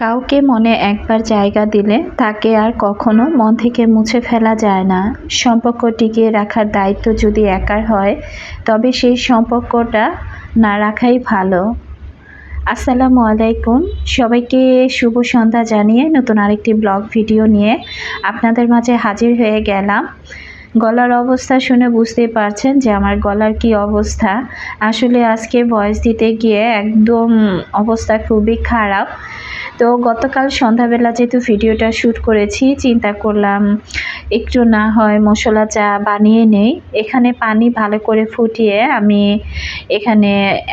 কাউকে মনে একবার জায়গা দিলে তাকে আর কখনো মন থেকে মুছে ফেলা যায় না। সম্পর্ক টিকিয়ে রাখার দায়িত্ব যদি একার হয়, তবে সেই সম্পর্কটা না রাখাই ভালো। আসসালামু আলাইকুম। সবাইকে শুভ সন্ধ্যা জানিয়ে নতুন আরেকটি ব্লগ ভিডিও নিয়ে আপনাদের মাঝে হাজির হয়ে গেলাম। গলার অবস্থা শুনে বুঝতেই পারছেন যে আমার গলার কি অবস্থা। আসলে আজকে ভয়েস দিতে গিয়ে একদম অবস্থা খুবই খারাপ। তো গতকাল সন্ধ্যাবেলা যেহেতু ভিডিওটা শ্যুট করেছি, চিন্তা করলাম একটু না হয় মশলা চা বানিয়ে নেই। এখানে পানি ভালো করে ফুটিয়ে আমি এখানে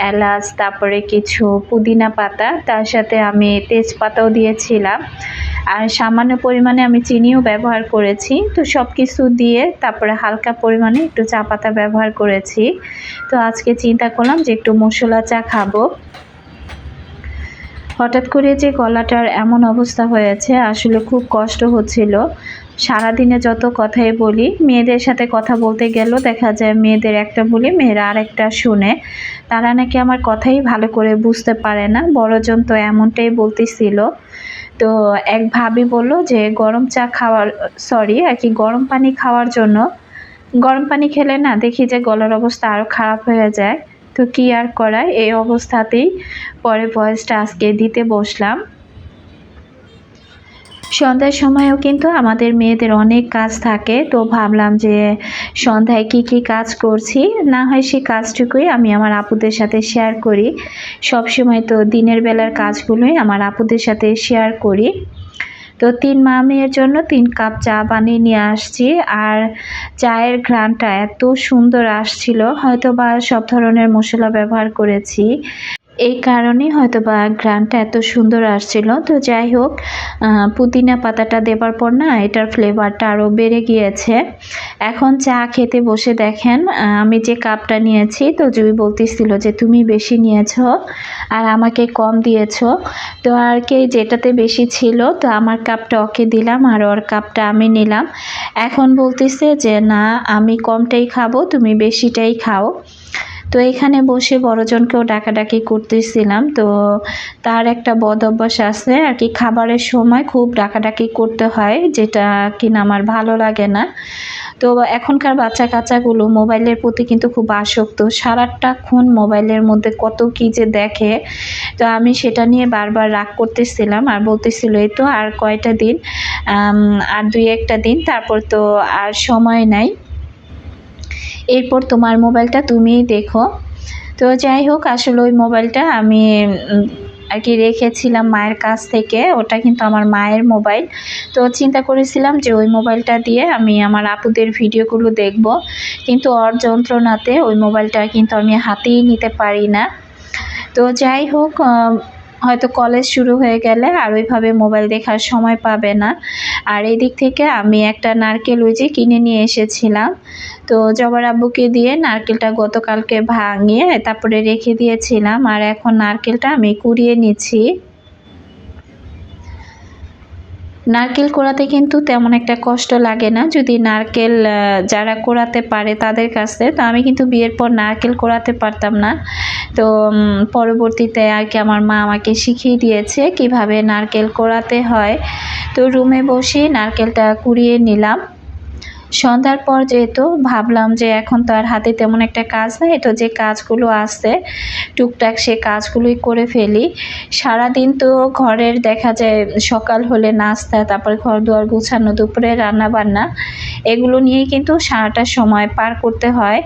এলাচ, তারপরে কিছু পুদিনা পাতা, তার সাথে আমি তেজপাতাও দিয়েছিলাম। আর সামান্য পরিমাণে আমি চিনিও ব্যবহার করেছি। তো সব কিছু দিয়ে তারপরে হালকা পরিমাণে একটু চা পাতা ব্যবহার করেছি। তো আজকে চিন্তা করলাম যে একটু মশলা চা খাব। হঠাৎ করে যে গলাটার এমন অবস্থা হয়েছে, আসলে খুব কষ্ট হচ্ছিল। সারাদিনে যত কথাই বলি, মেয়েদের সাথে কথা বলতে গেলেও দেখা যায় মেয়েদের একটা বলি, মেয়েরা আরেকটা শুনে। তারা নাকি আমার কথাই ভালো করে বুঝতে পারে না। বড়জন তো এমনটাই বলতেছিল। তো এক ভাবি বলল যে, গরম চা খাওয়ার সরি আর কি গরম পানি খাওয়ার জন্য, গরম পানি খেলে না দেখি যে গলার অবস্থা আরও খারাপ হয়ে যায়। তো কি আর করায় এই অবস্থাতেই পরে ভয়েসটা আজকে দিতে বসলাম। সন্ধ্যার সময়ও কিন্তু আমাদের মেয়েদের অনেক কাজ থাকে, তো ভাবলাম যে সন্ধ্যায় কি কি কাজ করছি? না হয় সেই কাজটুকুই আমি আমার আপুদের সাথে শেয়ার করি। সব সময় তো দিনের বেলার কাজগুলোই আমার আপুদের সাথে শেয়ার করি। তো তিন মা মেয়ের জন্য তিন কাপ চা বানিয়ে নিয়ে আসছি। আর চায়ের ঘ্রাণটা এত সুন্দর আসছিল হয়তো বা সব ধরনের মশলা ব্যবহার করেছি। এই কারণেই হয়তো বা গ্রানটা এত সুন্দর আসছিল। তো যাই হোক পুদিনা পাতাটা দেবার পর না এটার ফ্লেভারটা আরও বেড়ে গিয়েছে। এখন চা খেতে বসে দেখেন আমি যে কাপটা নিয়েছি, তো জুই বলতেছিল যে তুমি বেশি নিয়েছ আর আমাকে কম দিয়েছ। তো আর কি, যেটাতে বেশি ছিল, তো আমার কাপটা ওকে দিলাম আর ওর কাপটা আমি নিলাম। এখন বলতেছে যে, না, আমি কমটাই খাব, তুমি বেশিটাই খাও। তো এখানে বসে বড়জনকেও ডাকাডাকি করতেছিলাম। তো তার একটা বদ অভ্যাস আছে আর কি, খাবারের সময় খুব ডাকাডাকি করতে হয়, যেটা কিনা আমার ভালো লাগে না। তো এখনকার বাচ্চা কাচ্চাগুলো মোবাইলের প্রতি কিন্তু খুব আসক্ত। সারাটা খুন মোবাইলের মধ্যে কত কী যে দেখে। তো আমি সেটা নিয়ে বারবার রাগ করতেছিলাম আর বলতেছিল, এই তো আর কয়টা দিন? আর দুই একটা দিন। তারপর তো আর সময় নাই। এরপর তোমার মোবাইলটা তুমিই দেখো। তো যাই হোক, আসলে ওই মোবাইলটা আমি আর কি রেখেছিলাম মায়ের কাছ থেকে। ওটা কিন্তু আমার মায়ের মোবাইল। তো চিন্তা করেছিলাম যে ওই মোবাইলটা দিয়ে আমি আমার আপুদের ভিডিওগুলো দেখব। কিন্তু ওর যন্ত্রণাতে ওই মোবাইলটা কিন্তু আমি হাতেই নিতে পারি না। তো যাই হোক হয়তো কলেজ শুরু হয়ে গেলে আর ওইভাবে মোবাইল দেখার সময় পাবে না। আর এই দিক থেকে আমি একটা নারকেল ওই কিনে নিয়ে এসেছিলাম। তো জবার আব্বুকে দিয়ে নারকেলটা গতকালকে ভাঙিয়ে তারপরে রেখে দিয়েছিলাম। আর এখন নারকেলটা আমি কুড়িয়ে নিচ্ছি। নারকেল কোড়াতে কিন্তু তেমন একটা কষ্ট লাগে না। যদি নারকেল যারা কোড়াতে পারে তাদের কাছে, তো আমি কিন্তু বিয়ের পর নারকেল কোড়াতে পারতাম না। তো পরবর্তীতে আর কি আমার মা আমাকে শিখিয়ে দিয়েছে কীভাবে নারকেল কোড়াতে হয়। তো রুমে বসে নারকেলটা কুড়িয়ে নিলাম। সন্ধ্যার পর যেহেতু ভাবলাম যে এখন তো আর হাতে তেমন একটা কাজ নেই, তো যে কাজগুলো আছে, টুকটাক সে কাজগুলোই করে ফেলি। সারাদিন তো ঘরের দেখা যায় সকাল হলে নাস্তা, তারপর ঘর দুয়ার গুছানো, দুপুরে রান্না বান্না এগুলো নিয়েই কিন্তু সারাটা সময় পার করতে হয়।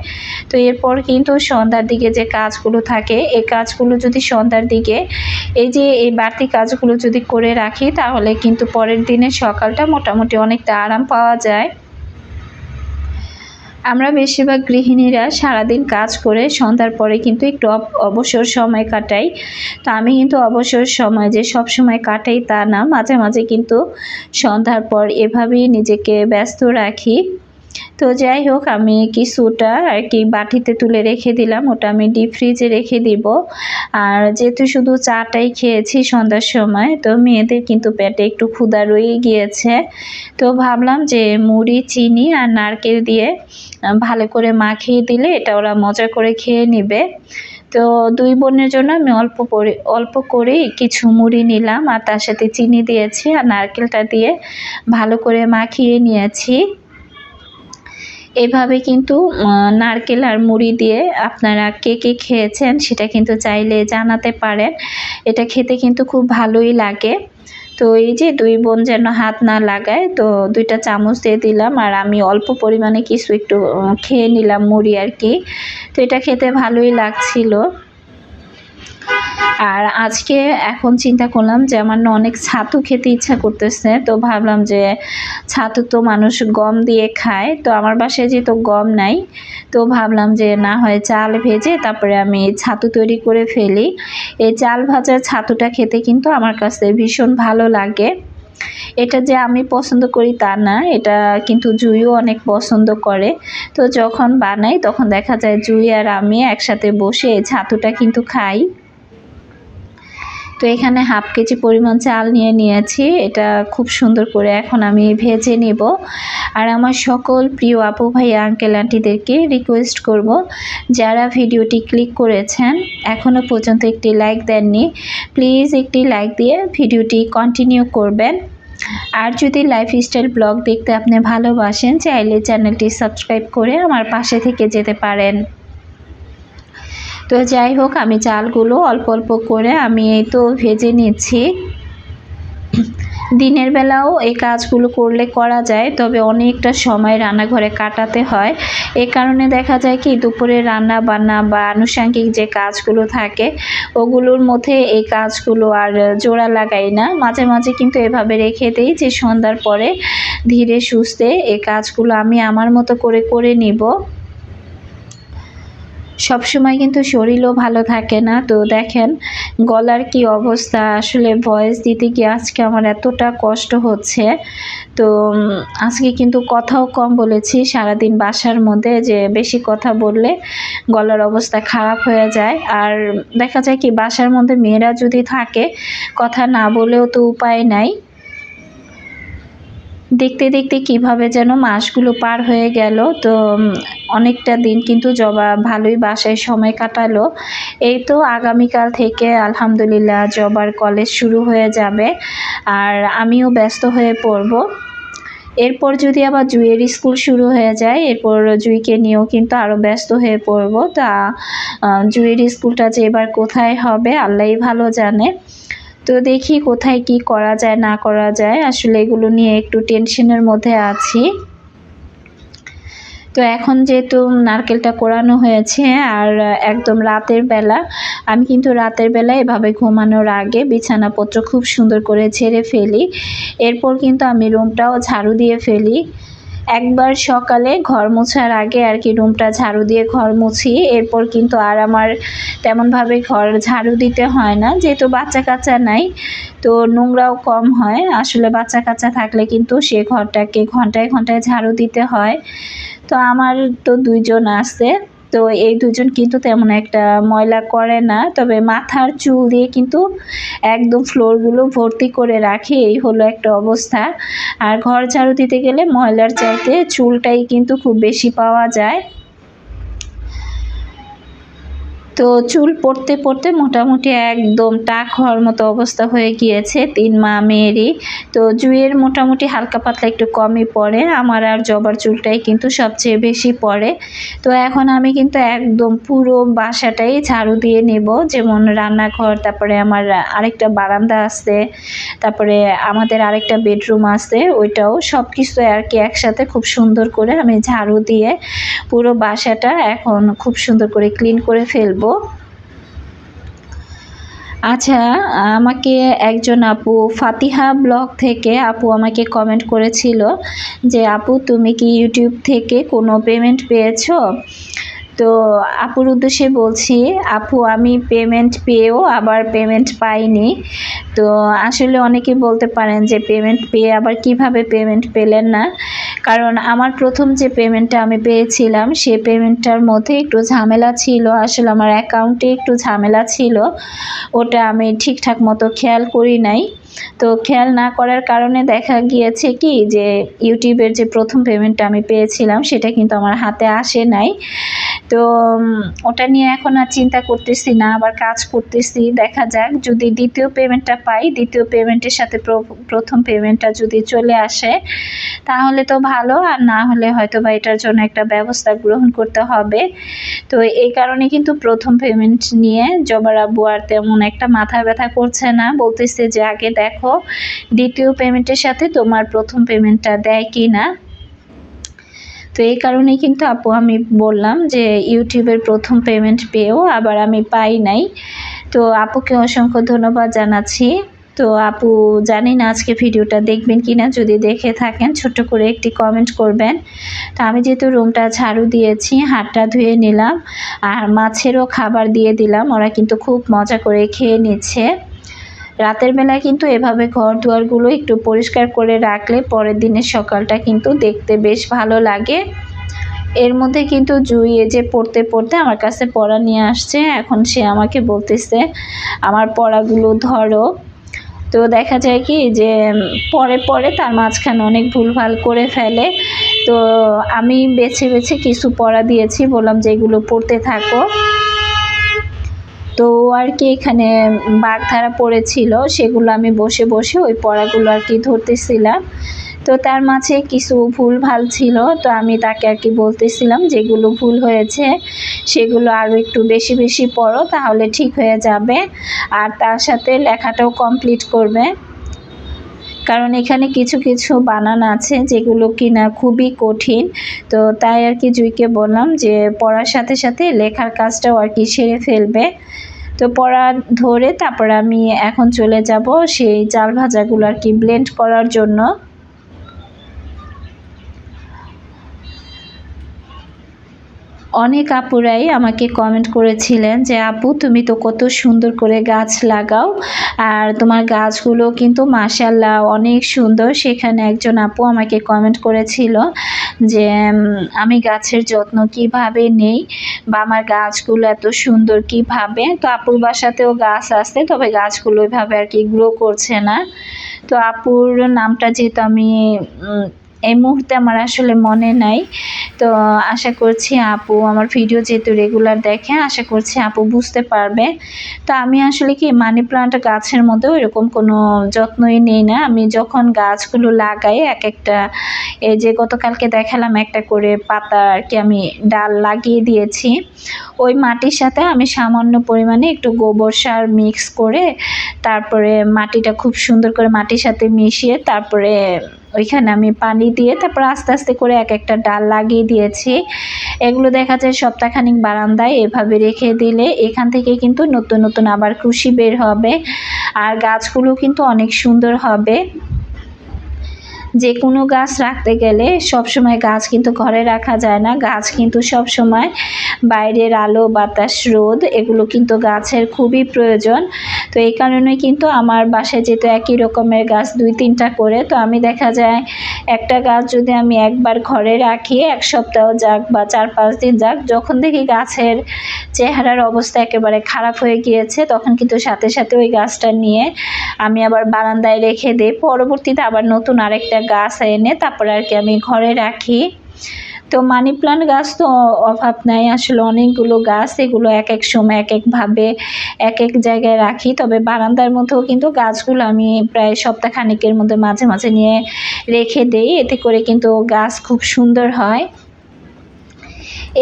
তো এরপর কিন্তু সন্ধ্যার দিকে যে কাজগুলো থাকে, এই কাজগুলো যদি সন্ধ্যার দিকে, এই যে এই বাড়তি কাজগুলো যদি করে রাখি, তাহলে কিন্তু পরের দিনে সকালটা মোটামুটি অনেকটা আরাম পাওয়া যায়। আমরা বেশিরভাগ গৃহিণীরা সারাদিন কাজ করে সন্ধ্যার পরে কিন্তু একটু অবসর সময় কাটাই। তো আমি কিন্তু অবসর সময় যে সব সময় কাটাই তা না, মাঝে মাঝে কিন্তু সন্ধ্যার পর এভাবেই নিজেকে ব্যস্ত রাখি। তো যাই হোক, আমি কিছুটা আর কি বাটিতে তুলে রেখে দিলাম। ওটা আমি ডিপ ফ্রিজে রেখে দিব। আর যেহেতু শুধু চাটাই খেয়েছি সন্ধ্যার সময়, তো মেয়েদের কিন্তু পেটে একটু ক্ষুধা রয়ে গিয়েছে। তো ভাবলাম যে মুড়ি, চিনি আর নারকেল দিয়ে ভালো করে মাখিয়ে দিলে এটা ওরা মজা করে খেয়ে নেবে। তো দুই বোনের জন্য আমি অল্প করে অল্প করে কিছু মুড়ি নিলাম। আর তার সাথে চিনি দিয়েছি আর নারকেলটা দিয়ে ভালো করে মাখিয়ে নিয়েছি। এভাবে কিন্তু নারকেল আর মুড়ি দিয়ে আপনারা কে কে খেয়েছেন সেটা কিন্তু চাইলে জানাতে পারেন। এটা খেতে কিন্তু খুব ভালোই লাগে। তো এই যে দুই বোন যেন হাত না লাগায়, তো দুইটা চামচ দিয়ে দিলাম। আর আমি অল্প পরিমাণে কিছু একটু খেয়ে নিলাম মুড়ি আর কি। তো এটা খেতে ভালোই লাগছিল। আর আজকে এখন চিন্তা করলাম যে আমার না অনেক ছাতু খেতে ইচ্ছা করতেছে। তো ভাবলাম যে ছাতু তো মানুষ গম দিয়ে খায়, তো আমার বাসায় যেহেতু গম নাই, তো ভাবলাম যে না হয় চাল ভেজে তারপরে আমি ছাতু তৈরি করে ফেলি। এই চাল ভাজার ছাতুটা খেতে কিন্তু আমার কাছে ভীষণ ভালো লাগে। এটা যে আমি পছন্দ করি তা না, এটা কিন্তু জুইও অনেক পছন্দ করে। তো যখন বানাই তখন দেখা যায় জুই আর আমি একসাথে বসে ছাতুটা কিন্তু খাই। তো এখানে হাফ কেজি পরিমাণ চাল নিয়ে নিয়েছি। এটা খুব সুন্দর করে এখন আমি ভেজে নেব। আর আমার সকল প্রিয় আপু ভাই আঙ্কেল আন্টিদেরকে রিকোয়েস্ট করব, যারা ভিডিওটি ক্লিক করেছেন এখনও পর্যন্ত একটি লাইক দেননি প্লিজ একটি লাইক দিয়ে ভিডিওটি কন্টিনিউ করবেন। আর যদি লাইফস্টাইল ব্লগ দেখতে আপনি ভালোবাসেন, চাইলে চ্যানেলটি সাবস্ক্রাইব করে আমার পাশে থেকে যেতে পারেন। তো যাই হোক, আমি চালগুলো অল্প অল্প করে আমি এই তো ভেজে নিচ্ছি। দিনের বেলাও এই কাজগুলো করলে করা যায়, তবে অনেকটা সময় রান্নাঘরে কাটাতে হয়। এ কারণে দেখা যায় কি, দুপুরে রান্না বান্না বা আনুষাঙ্গিক যে কাজগুলো থাকে, ওগুলোর মধ্যে এই কাজগুলো আর জোড়া লাগাই না। মাঝে মাঝে কিন্তু এভাবে রেখে দিই যে সন্ধ্যার পরে ধীরে সুস্থে এই কাজগুলো আমি আমার মতো করে করে নিব। সব সময় কিন্তু শরীরও ভালো থাকে না। তো দেখেন, গলার কি অবস্থা, আসলে ভয়েস দিতে গিয়ে আজকে আমার এতটা কষ্ট হচ্ছে। তো আজকে কিন্তু কথাও কম বলেছি, সারাদিন বাসার মধ্যে যে বেশি কথা বললে গলার অবস্থা খারাপ হয়ে যায়। আর দেখা যায় কি, বাসার মধ্যে মেয়েরা যদি থাকে, কথা না বলেও তো উপায় নাই। দেখতে দেখতে কীভাবে যেন মাসগুলো পার হয়ে গেল, তো অনেকটা দিন কিন্তু জবা ভালোই বাসায় সময় কাটালো। এই তো আগামীকাল থেকে আলহামদুলিল্লাহ জবার কলেজ শুরু হয়ে যাবে, আর আমিও ব্যস্ত হয়ে পড়ব। এরপর যদি আবার জুয়ের স্কুল শুরু হয়ে যায়, এরপর জুইকে নিয়েও কিন্তু আরও ব্যস্ত হয়ে পড়ব। তা জুয়ের স্কুলটা যে এবার কোথায় হবে, আল্লাহই ভালো জানে। তো দেখি কোথায় কি করা যায়, না করা যায়। আসলে এগুলো নিয়ে একটু টেনশনের মধ্যে আছি। তো এখন যেহেতু নারকেলটা কোরানো হয়েছে আর একদম রাতের বেলা, আমি কিন্তু রাতের বেলা এভাবে ঘুমানোর আগে বিছানাপত্র খুব সুন্দর করে ছেড়ে ফেলি। এরপর কিন্তু আমি রুমটাও ঝাড়ু দিয়ে ফেলি। একবার সকালে ঘর মোছার আগে আর কি রুমটা ঝাড়ু দিয়ে ঘর মুছি, এরপর কিন্তু আর আমার তেমনভাবে ঘর ঝাড়ু দিতে হয় না, যেহেতু বাচ্চা কাচ্চা নাই, তো নোংরাও কম হয়। আসলে বাচ্চা কাচ্চা থাকলে কিন্তু সে ঘরটাকে ঘন্টায় ঘন্টায় ঝাড়ু দিতে হয়। তো আমার তো দুইজন আছে। তো এই দুজন কিন্তু তেমন একটা ময়লা করে না, তবে মাথার চুল দিয়ে কিন্তু একদম ফ্লোরগুলো ভর্তি করে রাখে, এই হলো একটা অবস্থা। আর ঘর ঝাড়ু দিতে গেলে ময়লার চাইতে চুলটাই কিন্তু খুব বেশি পাওয়া যায়। তো চুল পড়তে পড়তে মোটামুটি একদম টাক হওয়ার মতো অবস্থা হয়ে গিয়েছে তিন মা মেয়েরই। তো জুয়ের মোটামুটি হালকা পাতলা একটু কমই পড়ে, আমার আর জবার চুলটাই কিন্তু সবচেয়ে বেশি পড়ে। তো এখন আমি কিন্তু একদম পুরো বাসাটাই ঝাড়ু দিয়ে নেব, যেমন রান্নাঘর, তারপরে আমার আরেকটা বারান্দা আছে, তারপরে আমাদের আরেকটা বেডরুম আছে, ওইটাও সব কিছু আর কি একসাথে খুব সুন্দর করে আমি ঝাড়ু দিয়ে পুরো বাসাটা এখন খুব সুন্দর করে ক্লিন করে ফেলব। আচ্ছা আমাকে একজন আপু, ফাতিহা ব্লগ থেকে আপু আমাকে কমেন্ট করেছিল যে, আপু, তুমি কি ইউটিউব থেকে কোনো পেমেন্ট পেয়েছ? তো আপুর উদ্দেশ্যে বলছি, আপু আমি পেমেন্ট পেয়েও আবার পেমেন্ট পাইনি। তো আসলে অনেকে বলতে পারেন যে পেমেন্ট পেয়ে আবার কীভাবে পেমেন্ট পেলেন না? কারণ আমার প্রথম যে পেমেন্টটা আমি পেয়েছিলাম, সে পেমেন্টটার মধ্যে একটু ঝামেলা ছিল। আসলে আমার অ্যাকাউন্টে একটু ঝামেলা ছিল। ওটা আমি ঠিকঠাক মতো খেয়াল করি নাই। তো খেয়াল না করার কারণে দেখা গিয়েছে কি যে ইউটিউবের যে প্রথম পেমেন্টটা আমি পেয়েছিলাম, সেটা কিন্তু আমার হাতে আসে নাই। তো ওটা নিয়ে এখন আর চিন্তা করতেছি না, আবার কাজ করতেছি, দেখা যাক। যদি দ্বিতীয় পেমেন্টটা পাই, দ্বিতীয় পেমেন্টের সাথে প্রথম পেমেন্টটা যদি চলে আসে, তাহলে তো ভালো, আর না হলে হয়তো বা এটার জন্য একটা ব্যবস্থা গ্রহণ করতে হবে। তো এই কারণে কিন্তু প্রথম পেমেন্ট নিয়ে জবার আব্বু আর তেমন একটা মাথা ব্যথা করছে না, বলতেছে যে, আগে দেখো, দ্বিতীয় পেমেন্টের সাথে তোমার প্রথম পেমেন্টটা দেয় কি না তো এই কারণেই কিন্তু আপু আমি বললাম যে ইউটিউবের প্রথম পেমেন্ট পেয়েও আবার আমি পাই নাই। তো আপুকে অসংখ্য ধন্যবাদ জানাচ্ছি। তো আপু জানি না আজকে ভিডিওটা দেখবেন কি না যদি দেখে থাকেন, ছোট্ট করে একটি কমেন্ট করবেন। তো আমি যেহেতু রুমটা ঝাড়ু দিয়েছি, হাতটা ধুয়ে নিলাম, আর মাছেরও খাবার দিয়ে দিলাম, ওরা কিন্তু খুব মজা করে খেয়ে নিচ্ছে। রাতের বেলায় কিন্তু এভাবে ঘর দুয়ারগুলো একটু পরিষ্কার করে রাখলে পরের দিনের সকালটা কিন্তু দেখতে বেশ ভালো লাগে। এর মধ্যে কিন্তু জুই যে পড়তে পড়তে আমার কাছে পড়া নিয়ে আসছে। এখন সে আমাকে বলতেছে, আমার পড়াগুলো ধরো। তো দেখা যায় কি যে, পরে পরে তার মাঝখানে অনেক ভুলভাল করে ফেলে। তো আমি বেছে বেছে কিছু পড়া দিয়েছি। বললাম যে এগুলো পড়তে থাকো। তো আর কি এখানে বাগধারা পড়েছিল, সেগুলো আমি বসে বসে ওই পড়াগুলো আর কি ধরতেছিলাম। তো তার মাঝে কিছু ভুল ভালো ছিল, তো আমি তাকে আর কি বলতেছিলাম যেগুলো ভুল হয়েছে, সেগুলো আরও একটু বেশি বেশি পড়ো, তাহলে ঠিক হয়ে যাবে। আর তার সাথে লেখাটাও কমপ্লিট করবে। কারণ এখানে কিছু কিছু বানান আছে যেগুলো কিনা খুবই কঠিন। তো তাই আর কি জুইকে বললাম যে পড়ার সাথে সাথে লেখার কাজটাও আর কি সেরে ফেলবে। তো পড়া ধরে তারপর আমি এখন চলে যাব সেই চাল ভাজাগুলো আর কি ব্লেন্ড করার জন্য। অনেক আপুরাই আমাকে কমেন্ট করেছিলেন যে, আপু, তুমি তো কত সুন্দর করে গাছ লাগাও। আর তোমার গাছগুলো কিন্তু মাসাল্লাহ অনেক সুন্দর। সেখানে একজন আপু আমাকে কমেন্ট করেছিল যে আমি গাছের যত্ন কীভাবে নেই বা আমার গাছগুলো এত সুন্দর কীভাবে? তো আপুর বাসাতেও গাছ আসছে তবে গাছগুলো ওইভাবে আর কি গ্রো করছে না। তো আপুর নামটা যেহেতু আমি এই মুহূর্তে আমার আসলে মনে নাই। তো আশা করছি আপু আমার ভিডিও যেহেতু রেগুলার দেখে, আশা করছি আপু বুঝতে পারবে। তো আমি আসলে কি মানি প্লান্ট গাছের মধ্যে এরকম কোনো যত্নই নেই না। আমি যখন গাছগুলো লাগাই, এক একটা, এই যে গতকালকে দেখালাম একটা করে পাতা আর কি আমি ডাল লাগিয়ে দিয়েছি। ওই মাটির সাথে আমি সামান্য পরিমাণে একটু গোবর সার মিক্স করে, তারপরে মাটিটা খুব সুন্দর করে মাটির সাথে মিশিয়ে, তারপরে ওইখানে আমি পানি দিয়ে তারপর আস্তে আস্তে করে এক একটা ডাল লাগিয়ে দিয়েছি। এগুলো দেখা যায় সপ্তাহখানিক বারান্দায় এভাবে রেখে দিলে এখান থেকে কিন্তু নতুন নতুন আবার খুশি বের হবে। আর গাছগুলো কিন্তু অনেক সুন্দর হবে। যে কোনো গাছ রাখতে গেলে সব সময় গাছ কিন্তু ঘরে রাখা যায় না। গাছ কিন্তু সব সময় বাইরের আলো, বাতাস, রোদ এগুলো কিন্তু গাছের খুবই প্রয়োজন। তো এই কারণে কিন্তু আমার বাসায় যেহেতু একই রকমের গাছ দুই তিনটা করে, তো আমি দেখা যায় একটা গাছ যদি আমি একবার ঘরে রাখি, এক সপ্তাহ যাক বা চার পাঁচ দিন যাক, যখন দেখি গাছের চেহারার অবস্থা একেবারে খারাপ হয়ে গিয়েছে, তখন কিন্তু সাথে সাথে ওই গাছটা নিয়ে আমি আবার বারান্দায় রেখে দিই। পরবর্তীতে আবার নতুন আরেকটা গাছ এনে তারপর আর কি আমি ঘরে রাখি। তো মানি প্লান্ট গাছ তো অভাব নাই, আসলে অনেকগুলো গাছ এগুলো এক এক সময় এক একভাবে এক এক জায়গায় রাখি। তবে বারান্দার মধ্যেও কিন্তু গাছগুলো আমি প্রায় সপ্তাহ খানিকের মধ্যে মাঝে মাঝে নিয়ে রেখে দেই। এতে করে কিন্তু গাছ খুব সুন্দর হয়।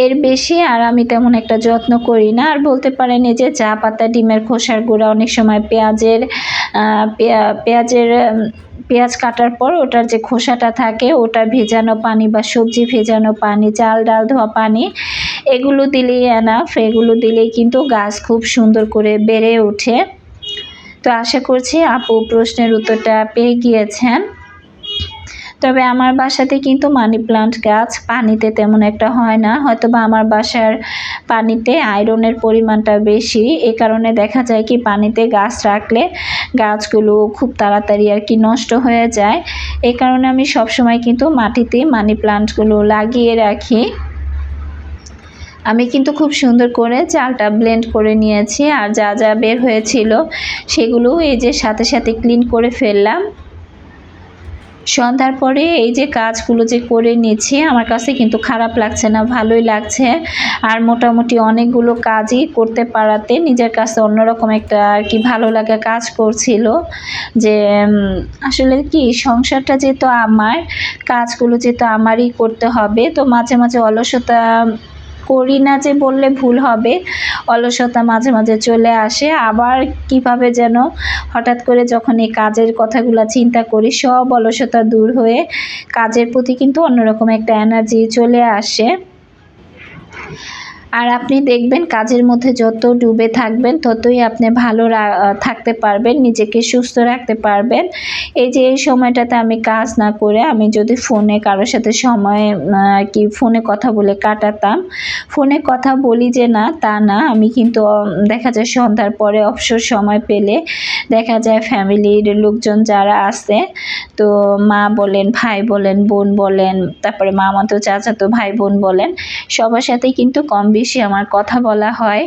এর বেশি আর আমি তেমন একটা যত্ন করি না। আর বলতে পারেন এই যে চা পাতা, ডিমের খোসার গুঁড়া, অনেক সময় পেঁয়াজের পেঁয়াজের পেঁয়াজ কাটার পর ওটার যে খোসাটা থাকে, ওটা ভেজানো পানি বা সবজি ভেজানো পানি, চাল, ডাল ধোয়া পানি, এগুলো দিলেই এনাফ এগুলো দিলেই কিন্তু গাছ খুব সুন্দর করে বেড়ে ওঠে। তো আশা করছি আপু প্রশ্নের উত্তরটা পেয়ে গিয়েছেন। তবে আমার বাসাতে কিন্তু মানি প্লান্ট গাছ পানিতে তেমন একটা হয় না। হয়তো বা আমার বাসার পানিতে আয়রনের পরিমাণটা বেশি। এ কারণে দেখা যায় কি পানিতে গাছ রাখলে গাছগুলো খুব তাড়াতাড়ি আর কি নষ্ট হয়ে যায়। এই কারণে আমি সবসময় কিন্তু মাটিতে মানি প্লান্টগুলো লাগিয়ে রাখি। আমি কিন্তু খুব সুন্দর করে চালটা ব্লেন্ড করে নিয়েছি আর যা যা বের হয়েছিল সেগুলো এই যে সাথে সাথে ক্লিন করে ফেললাম। সন্ধ্যার পরে এই যে কাজগুলো যে করে নিয়েছি আমার কাছে কিন্তু খারাপ লাগছে না, ভালোই লাগছে। আর মোটামুটি অনেকগুলো কাজই করতে পারাতে নিজের কাছে অন্যরকম একটা আর কি ভালো লাগা কাজ করছিল। যে আসলে কি সংসারটা যেহেতু আমার, কাজগুলো যেহেতু আমারই করতে হবে, তো মাঝে মাঝে অলসতা করি না যে বললে ভুল হবে। অলসতা মাঝে মাঝে চলে আসে। আবার কীভাবে যেন হঠাৎ করে যখন এই কাজের কথাগুলো চিন্তা করি, সব অলসতা দূর হয়ে কাজের প্রতি কিন্তু অন্যরকম একটা এনার্জি চলে আসে। আর আপনি দেখবেন কাজের মধ্যে যত ডুবে থাকবেন, ততই আপনি ভালো থাকতে পারবেন, নিজেকে সুস্থ রাখতে পারবেন। এই যে এই সময়টাতে আমি কাজ না করে আমি যদি ফোনে কারোর সাথে সময় কি ফোনে কথা বলে কাটাতাম, ফোনে কথা বলি যে না, তা না, আমি কিন্তু দেখা যায় সন্ধ্যার পরে অবসর সময় পেলে দেখা যায় ফ্যামিলির লোকজন যারা আছে, তো মা বলেন, ভাই বলেন, বোন বলেন, তারপরে মামাতো চাচাতো ভাই বোন বলেন, সবার সাথে কিন্তু কম বেশি আমার কথা বলা হয়।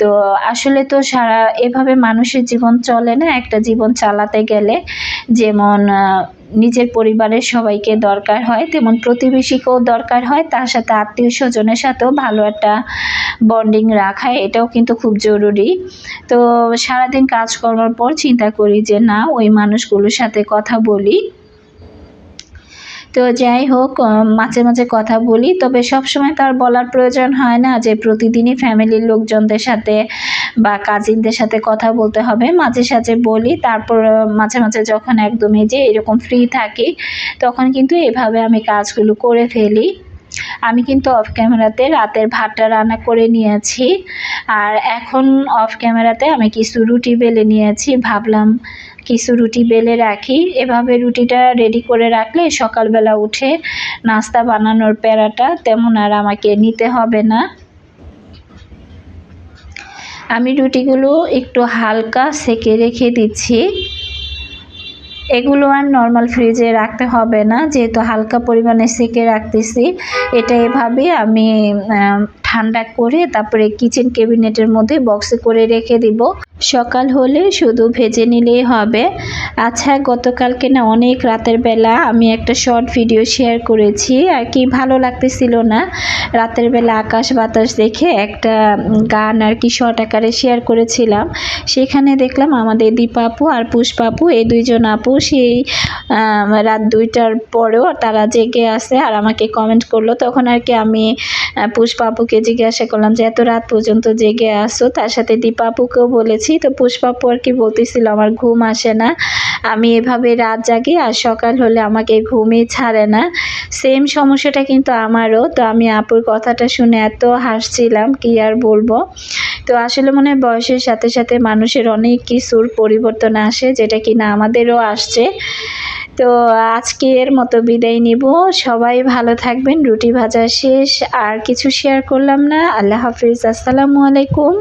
তো আসলে তো সারা এভাবে মানুষের জীবন চলে না, একটা জীবন চালাতে গেলে যেমন নিজের পরিবারের সবাইকে দরকার হয়, তেমন প্রতিবেশীকেও দরকার হয়, তার সাথে আত্মীয় স্বজনের সাথেও ভালো একটা বন্ডিং রাখা, এটাও কিন্তু খুব জরুরি। তো সারাদিন কাজ করার পর চিন্তা করি যে না, ওই মানুষগুলোর সাথে কথা বলি। তো যাই হোক মাঝে মাঝে কথা বলি, তবে সব সময় তার বলার প্রয়োজন হয় না যে প্রতিদিনই ফ্যামিলির লোকজনদের সাথে বা কাজিনদের সাথে কথা বলতে হবে। মাঝে সাঝে বলি, তারপর মাঝে মাঝে যখন একদমই যে এরকম ফ্রি থাকি, তখন কিন্তু এভাবে আমি কাজগুলো করে ফেলি। আমি কিন্তু অফ ক্যামেরাতে রাতের ভাতটা রান্না করে নিয়েছি, আর এখন অফ ক্যামেরাতে আমি কিছু রুটি বেলে নিয়েছি। ভাবলাম কিছু রুটি বেলে রাখি। এভাবে রুটিটা রেডি করে রাখলে সকালবেলা উঠে নাস্তা বানানোর প্যারাটা তেমন আর আমাকে নিতে হবে না। আমি রুটিগুলো একটু হালকা সেকে রেখে দিচ্ছি। এগুলো আর নর্মাল ফ্রিজে রাখতে হবে না, যেহেতু হালকা পরিমাণে সেকে রাখতেছি। এটা এভাবে আমি ঠান্ডা করে তারপরে কিচেন ক্যাবিনেটের মধ্যে বক্সে করে রেখে দিব। সকাল হলে শুধু ভেজে নিলেই হবে। আচ্ছা গতকালকে না অনেক রাতের বেলা আমি একটা শর্ট ভিডিও শেয়ার করেছি। আর কি ভালো লাগতেছিল না? রাতের বেলা আকাশ বাতাস দেখে একটা গান আর কি শর্ট আকারে শেয়ার করেছিলাম। সেখানে দেখলাম আমাদের দীপাপু আর পুষ্পাপু, এই দুইজন আপু সেই রাত দুইটার পরেও তারা জেগে আছে আর আমাকে কমেন্ট করল। তখন আর কি আমি পুষ্পাপুকে জিজ্ঞাসা করলাম যে, এত রাত পর্যন্ত জেগে আসো তার সাথে দীপাপুকেও বলেছি, তো পুষ্পাপু আর কি বলতেছিল, আমার ঘুম আসে না। আমি এভাবে রাত জাগি আর সকাল হলে আমাকে ঘুমই ছাড়ে না। সেম সমস্যাটা কিন্তু আমারও। তো আমি আপুর কথাটা শুনে এত হাসছিলাম, কি আর বলব? তো আসলে মনে হয় বয়সের সাথে সাথে মানুষের অনেক কিছুর পরিবর্তন আসে, যেটা কিনা আমাদেরও আসছে। তো আজকের মতো বিদায় নিব। সবাই ভালো থাকবেন, রুটি ভাজা শেষ। আর কিছু শেয়ার করলাম না। আল্লাহ হাফিজ, আসসালামু আলাইকুম।